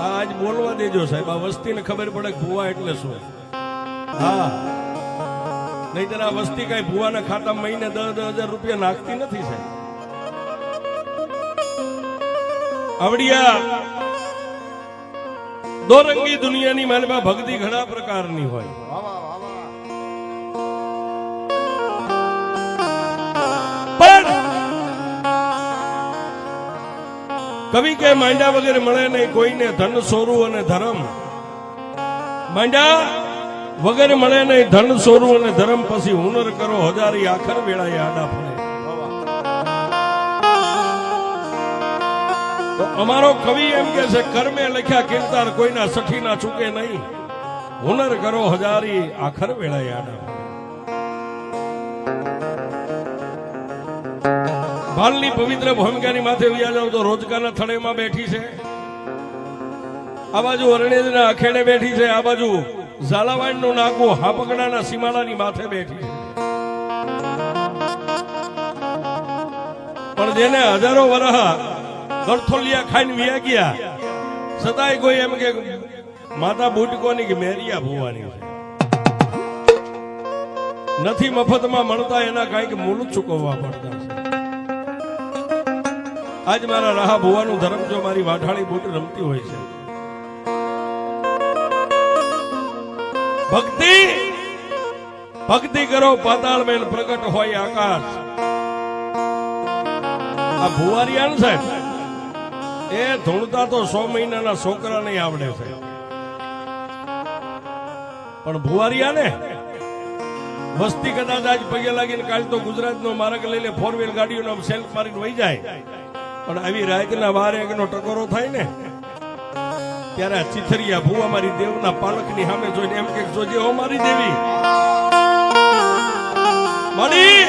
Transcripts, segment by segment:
આજ બોલવા દેજો સાહેબ. આ વસ્તીને ખબર પડે ભૂવા એટલે શું? હા. નહીતર આ વસ્તી કઈ ભૂવાના ખાતા મહિને દસ દસ હજાર રૂપિયા નાખતી નથી સાહેબ. આવડિયા. દોરંગી દુનિયાની માલમાં ભક્તિ ઘણા પ્રકારની હોય. કવિ કે માંડા વગેરે મળે નહીં, કોઈને ધન સોરું અને ધર્મ. માંડા વગેરે મળે નહીં, ધન સોરું અને ધર્મ, પછી હુનર કરો, હજારી આખર વેળાએ આડા તો અમારો કવિ એમ કે છે, કર્મે લખ્યા કીર્તાર કોઈના સઠી ના ચૂકે નહીં. હુનર કરો, હજારી આખર વેળાએ આડા ફરે. ભાલની પવિત્ર ભૂમિકાની માથે વ્યા જાવ તો રોજગારના થળેમાં બેઠી છે. આ બાજુ અરણેજના અખેડે બેઠી છે, આ બાજુ ઝાલાવાડનું નાગુ હાપકડાના સીમાડાની માથે બેઠી છે. પણ જેને હજારો વરહ ગરથોલિયા ખાઈને વ્યા ગયા છતાંય કોઈ એમ કે માતા બુટકોની કે મેરિયા ભુવાની છે. નથી મફતમાં મળતા એના કાંઈક મૂળ ચૂકવવા પડતા છે. આજ મારા રાહા ભુવાનું ધર્મ જો મારી વાઢાળી બોટ રમતી હોય છે. ભક્તિ! ભક્તિ કરો, પાતાળ મેલ પ્રગટ હોય આકાશ. આ ભુવારિયાન સાહેબ એ ધૂણતા તો સો મહિનાના છોકરા નહીં આવડે છે. પણ ભુવારિયા ને વસ્તી કદાચ આજ પગે લાગીને કાલ તો ગુજરાતનો માર્ગ લઈને ફોર વ્હીલ ગાડીઓનો સેલ્ફ મારીને વહી જાય. પણ આવી રાતના વારે એકનો ટકોરો થાય ને, ત્યારે ચિથરિયા ભુવા મારી દેવના પાલકની સામે જોઈને એમ કે, જોજે હો મારી દેવી. મળી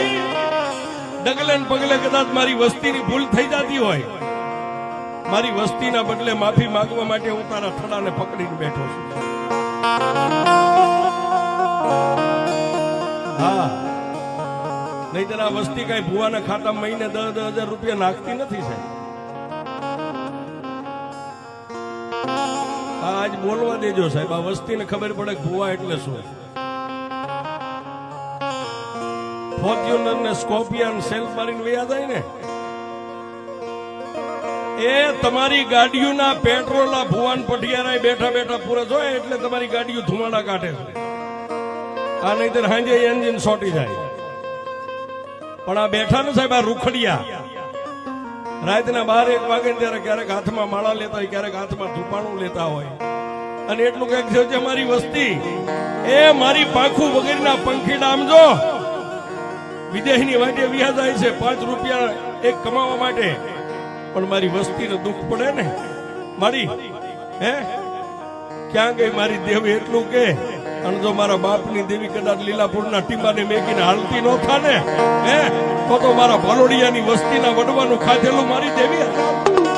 ડગલે પગલે કદાચ મારી વસ્તીની ભૂલ થઈ જતી હોય. મારી વસ્તીના બદલે માફી માંગવા માટે હું તારા થડાને પકડીને બેઠો છું. હા. નહીતર આ વસ્તી કઈ ભુવાના ખાતા મહિને દસ દસ હજાર રૂપિયા નાખતી નથી સાહેબ. આજ બોલવા દેજો સાહેબ. આ વસ્તીને ખબર પડે ભૂવા એટલે શું? ફોર્ચ્યુનર ને સ્કોર્પિયન સેલ્ફ મારીને વયા જાય ને? એ તમારી ગાડીઓના પેટ્રોલ આ ભુવાન પઠિયારા બેઠા બેઠા પૂરા જોય એટલે તમારી ગાડીઓ ધુમાડા કાઢે છે. આ નહીતર હાંજે એન્જિન સોટી જાય. પણ આ બેઠા ને સાહેબ, આ રૂખડિયા. રાતના બાર એક વાગે ત્યારે ક્યારેક હાથમાં માળા લેતા હોય, ક્યારેક હાથમાં ધૂપાણું લેતા હોય. અને એટલું કંઈક છે મારી વસ્તી. એ મારી પાંખું વગેરેના પંખી ડામજો વિદેશની વાટે વ્યા જાય છે, પાંચ રૂપિયા એક કમાવા માટે. પણ મારી વસ્તીને દુઃખ પડે ને. મારી, હે? ક્યાં ગઈ મારી દેવી એટલું કે? અને જો મારા બાપની દેવી કદાચ લીલાપુરના ટીમાને મેકીને હાલતી ન થાને, હે, તો તો મારા ભલોડિયાની વસ્તીના વડવાનું ખાધેલું મારી દેવી તને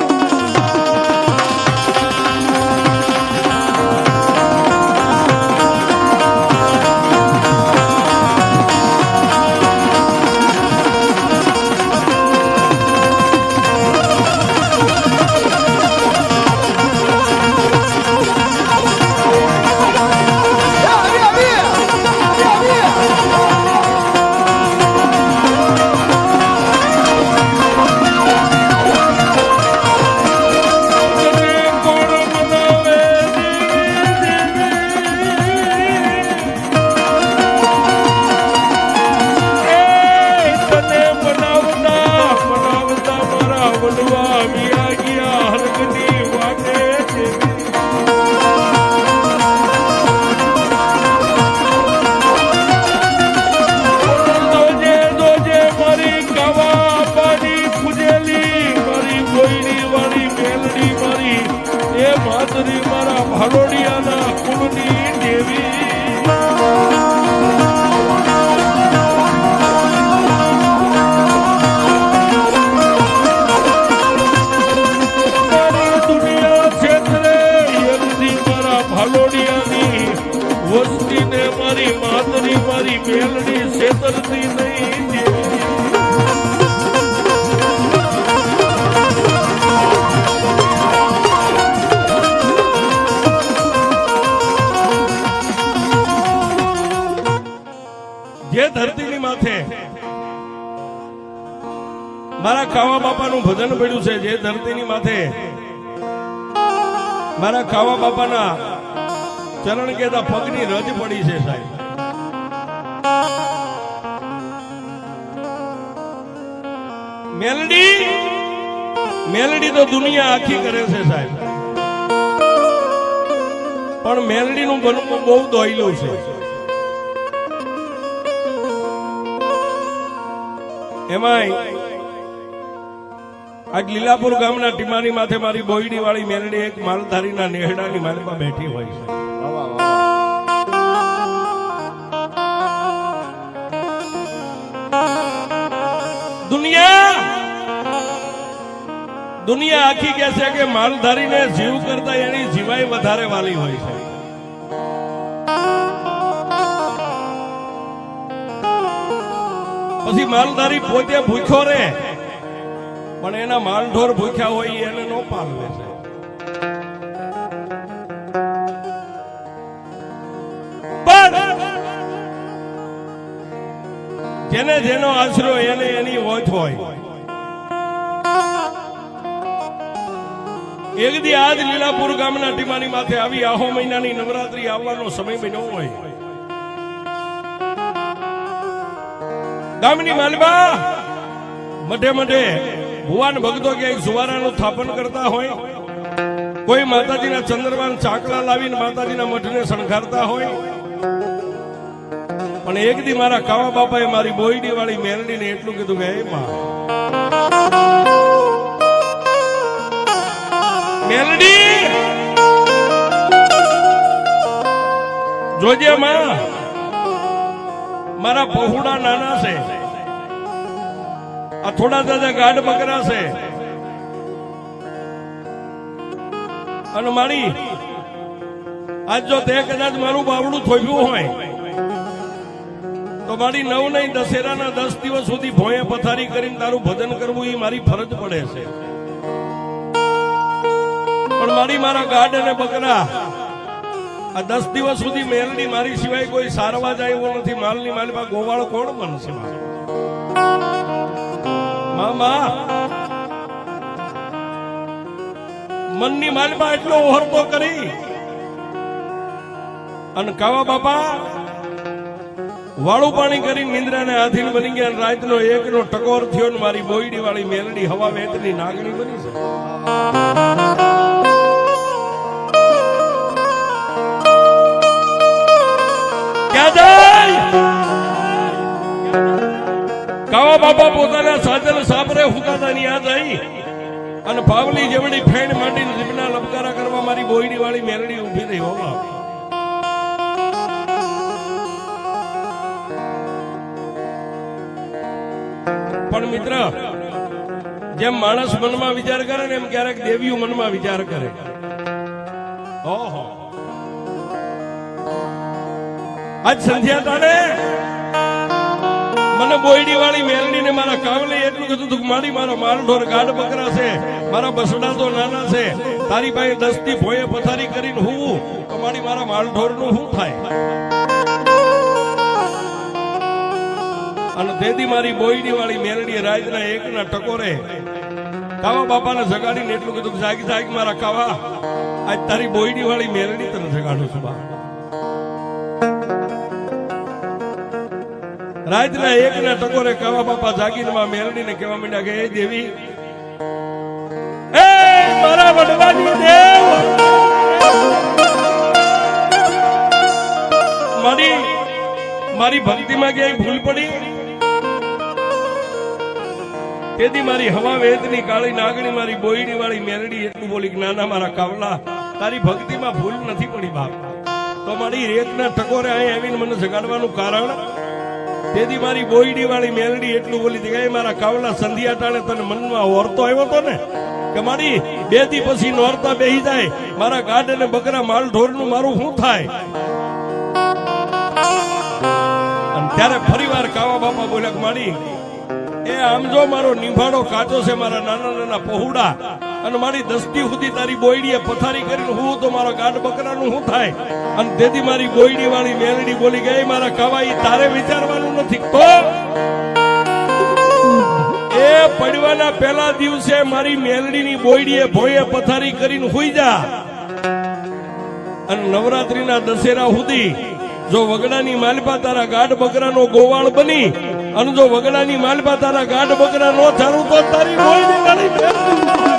જે ધરતીની માથે મારા કાવા બાપાનું ભજન પડ્યું છે, જે ધરતીની માથે મારા કાવા બાપાના ચરણ કેતા પગની રજ પડી છે સાહેબ. મેલડી મેલડી તો દુનિયા આખી કરે છે સાહેબ. પણ મેલડીનું બનવું બહુ દોયલું છે. એમાંય આજ લીલાપુર ગામના ટીમાની માથે મારી બોયડી વાળી મેરડી એક માલધારીના નેહડાની માલમાં બેઠી હોય છે. દુનિયા આખી કહે છે કે માલધારીને જીવ કરતા એની જીવાય વધારે વાલી હોય છે. પછી માલધારી પોતે ભૂખ્યો રે પણ એના માલઢોર ભૂખ્યા હોય એને નો પાલવે છે. જેને જેનો આશરો એને એની ઓછ હોય. એક દી આજ લીલાપુર ગામના ટીમાની માથે આવી આહો મહિનાની નવરાત્રી આવવાનો સમય બન્યો હોય. ગામની માલબા મઢે મઢે ભુવાન ભક્તો ક્યાંય સુવારાનું સ્થાપન કરતા હોય, કોઈ માતાજીના ચંદ્રમાન ચાકલા લાવીને માતાજીના મઠને શણગારતા હોય. પણ એક દી મારા કાવા બાપાએ મારી બોયડી વાળી મેરડીને એટલું કીધું કે મેલડી જોજે માં. મારા પહોળા નાના છે. આ થોડા દાદા ગાઢ બકરા છે. અને મારી, આજ જો તે કદાચ મારું બાવડું થોભ્યું હોય, તો મારી નવ નહીં, દશેરાના દસ દિવસ સુધી ભોંયે પથારી કરીને તારું ભજન કરવું એ મારી ફરજ પડે છે. પણ મારી મારા ગાઢ અને બકરા, આ દસ દિવસ સુધી મેલની મારી સિવાય કોઈ સારવા જાય એવો નથી. માલની માલમાં ગોવાળ કોણ બનશે? મામા, મનની માલમાં એટલો ઓહરતો કરી. અને કાવા બાપા, વાળું પાણી કરી નિંદ્રાને આધીન બની ગયા રાતનો એકનો ટકોર થયો ને મારી બોયડી વાળી મેલડી હવા વેતની નાગણી બની છે. કાવા બાપા પોતાના સાધન સાબરે હુકાતા ની યાદ આવી. અને પાવલી જેવડી ફેણ માંડીને જીભના લબકારા કરવા મારી બોયડી વાળી મેરડી ઊભી રહી, હોવા. પણ મિત્ર, જેમ માણસ મનમાં વિચાર કરે ને એમ ક્યારેક દેવીઓ મનમાં વિચાર કરે. આજ સંધ્યા ટાણે મને બોયડી વાળી મેલડી ને મારા કાવલે એટલું કીધું હતું મારી મારા માલઢોર ગાઢ બકરા છે, મારા બસડા તો નાના છે. તારી પાસે દસથી ભોયે પથારી કરીને હું તો મારી મારા માલઢોરનું શું થાય? અને તેથી મારી બોયડી વાળી મેલડી રાજના એકના ટકોરે કાવા બાપાને જગાડીને એટલું કીધું જાગી જાગી જાગ મારા કાવા, આજ તારી બોયડી વાળી મેલડી તને જગાડું છું બા. રાતના એકના ટકોરે કાવા બાપા જાગીને માં મેલડીને કહેવા માંડ્યા કે, એ દેવી, એ મારા વડવાની દેવ, મારી મારી ભક્તિમાં ક્યાંય ભૂલ પડી? તેથી મારી હવા વેદની કાળી નાગણી, મારી બોયડી વાળી મેરડી એટલું બોલી નાના મારા કાવલા, તારી ભક્તિમાં ભૂલ નથી પડી બાપ. તો મારી રેતના ટકોરે અહીં આવીને મને જગાડવાનું કારણ તેથી મારી બોયડી વાળી મેલડી એટલું બોલી હતી મારા કાવલા સંધ્યા તને મનમાં ઓરતો આવ્યો હતો ને? કે મારી બે દી પછી નોરતા બેહી જાય, મારા ગાઢ અને બકરા માલ ઢોરનું મારું શું થાય? ત્યારે ફરીવાર કાવા બાપા બોલ્યા મારી, એ આમ જો મારો નિભાડો કાચો છે મારા નાના નાના પહોળા અને મારી દસ્તી સુધી તારી બોયડીએ પથારી કરીને હું તો મારા ગાઢ બકરાનું શું થાય? અને તેથી મારી બોયડી વાળી મેલડી બોલી ગઈ મારા કવાઈ, તારે વિચારવાનું નથી. તો એ પડવાના પહેલા દિવસે મારી મેલડીની બોયડીએ ભોયે પથારી કરીને હુઈ જા. અને નવરાત્રીના દશેરા સુધી જો વગડાની માલપા તારા ગાઢ બકરાનો ગોવાળ બની, અને જો વગડાની માલપા તારા ગાઢ બકરા નો ચાલુ તો તારી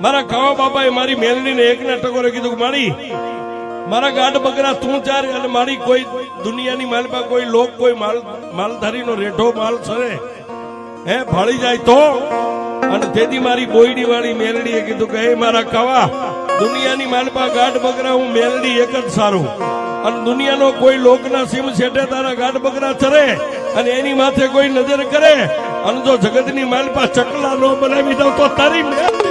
મારા કાવા બાપાએ મારી મેલડીને ને ટકોરે કીધું મારી મારા ગાઢ બગરા તું ચાર અને મારી કોઈ દુનિયાની માલમાં કોઈ લોક, કોઈ માલ, માલધારીનો રેઠો માલ સરે. હે ફાળી જાય તો? અને તેથી મારી બોયડી વાળી મેલડીએ કીધું કે, હે, મારા કાવા દુનિયાની માલપા ગાઢ બકરા હું મેલડી એક જ સારું. અને દુનિયાનો કોઈ લોકના સીમ છેટે તારા ગાઢ બગરા ચરે, અને એની માથે કોઈ નજર કરે. અને જો જગતની માલપા ચકલા નો બનાવી દઉં તો તારી મેલડી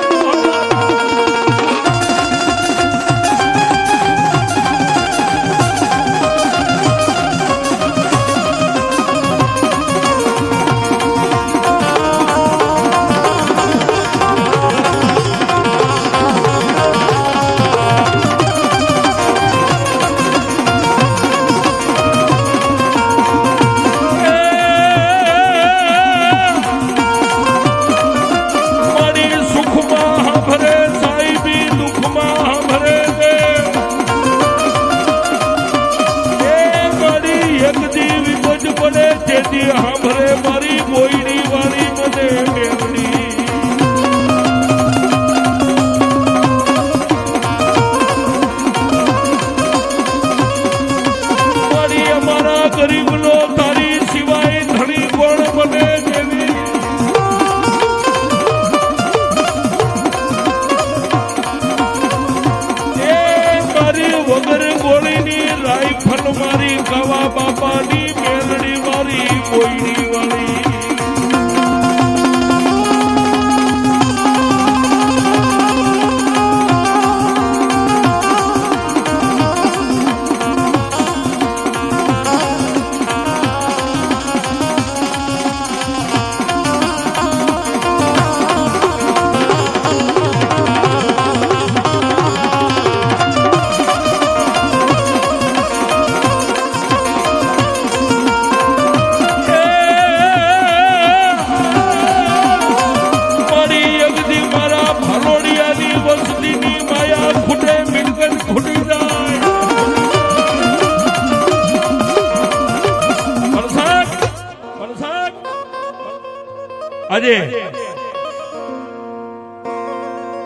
આજે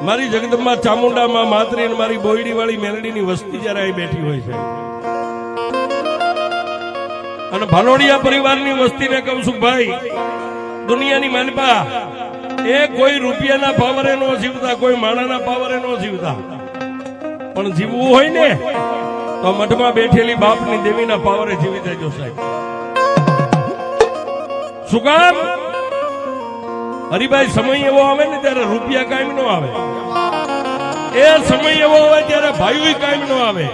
મારી જગદંબા ચામુંડામાં માતરી મારી બોયડી વાળી મેલડીની વસ્તી જયારે અહીં બેઠી હોય છે. અને ભાલોડિયા પરિવારની વસ્તીને કહું છું, ભાઈ, દુનિયાની માનપા, એ કોઈ રૂપિયાના પાવરે નો જીવતા, કોઈ માણાના પાવરે નો જીવતા. પણ જીવવું હોય ને, તો મઠમાં બેઠેલી બાપની દેવીના પાવરે જીવી દેજો સાહેબ. શું કામ? હરિભાઈ, સમય એવો આવે ને ત્યારે રૂપિયા કાયમ નો આવે. એ સમય એવો આવે ત્યારે ભાઈઓ કાયમ નો આવે.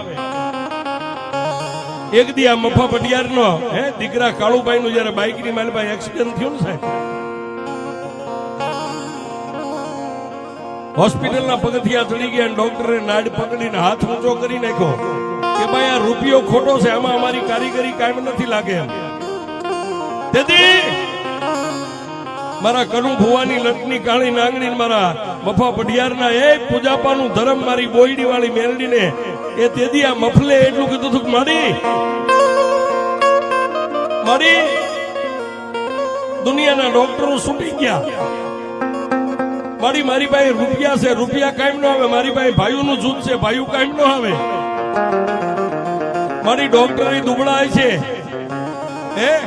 એક દી આ મફા પટિયાર નો હે, દીકરા કાળુભાઈ નું જયારે બાઇકની માલભાઈ એક્સિડન્ટ થયું ને સાહેબ, હોસ્પિટલના પગથિયા ચડી ગયા ડોક્ટરે નાડ પકડીને હાથ ઊંચો કરી નાખ્યો કે ભાઈ આ રૂપિયો ખોટો છે, આમાં અમારી કારીગરી કાયમ નથી લાગે તેથી મારા કનુ ભુવાની લટની કાળી નાંગણી મારા મફા પઢિયારના એ પૂજાપાનું ધરમ મારી બોયડી વાળી મેલડીને એ તેદી આ મફલે એટલું કીધું હતું મારી મારી, દુનિયાના ડોક્ટરો છૂટી ગયા. મારી મારી પાસે રૂપિયા છે, રૂપિયા કાયમ નો આવે. મારી પાસે ભાઈઓનું જૂથ છે, ભાઈઓ કાયમ નો આવે. મારી ડોક્ટરી દુબળાય છે. હે?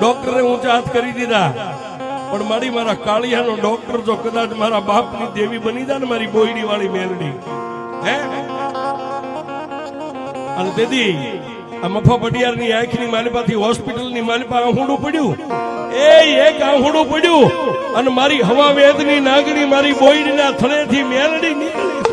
ડોક્ટરે ઊંચા હાથ કરી દીધા. પણ મારી મારા કાળિયાનો ડોક્ટર જો કદાચ મારા બાપની દેવી બની જાય ને મારી બોયડી વાળી મેલડી હે? અને તેથી આ મફા પટિયારની આંખની માલિપાથી હોસ્પિટલની માલિપા આહુડું પડ્યું. એ એક આહુડું પડ્યું. અને મારી હવા વેદની નાગણી મારી બોયડીના થળેથી મેલડી નીકળી.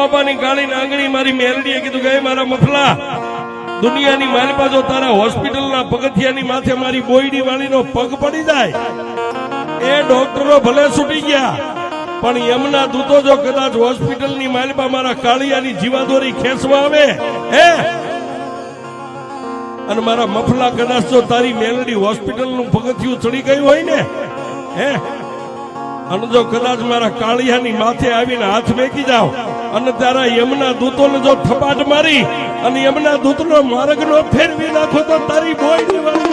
બાપાની ગાળીને આંગળી મારી મેલડીએ કીધું કે મારા મફલા, દુનિયાની મારી પાછો તારા હોસ્પિટલના પગથિયાની માથે મારી બોયડી વાળીનો પગ પડી જાય. એ ડોક્ટરો ભલે છૂટી ગયા, પણ એમના દૂતો જો કદાચ હોસ્પિટલની માલિપા મારા કાળિયાની જીવાદોરી ખેંચવા આવે, હે? અને મારા મફલા કદાચ જો તારી મેલડી હોસ્પિટલનું પગથિયું ચડી ગયું હોય ને, હે? અને જો કદાચ મારા કાળિયાની માથે આવીને હાથ મેકી જાવ અને તારા યમના દૂતોને જો થપાટ મારી અને યમના દૂતનો માર્ગનો ફેરવી નાખો તો તારી બોયની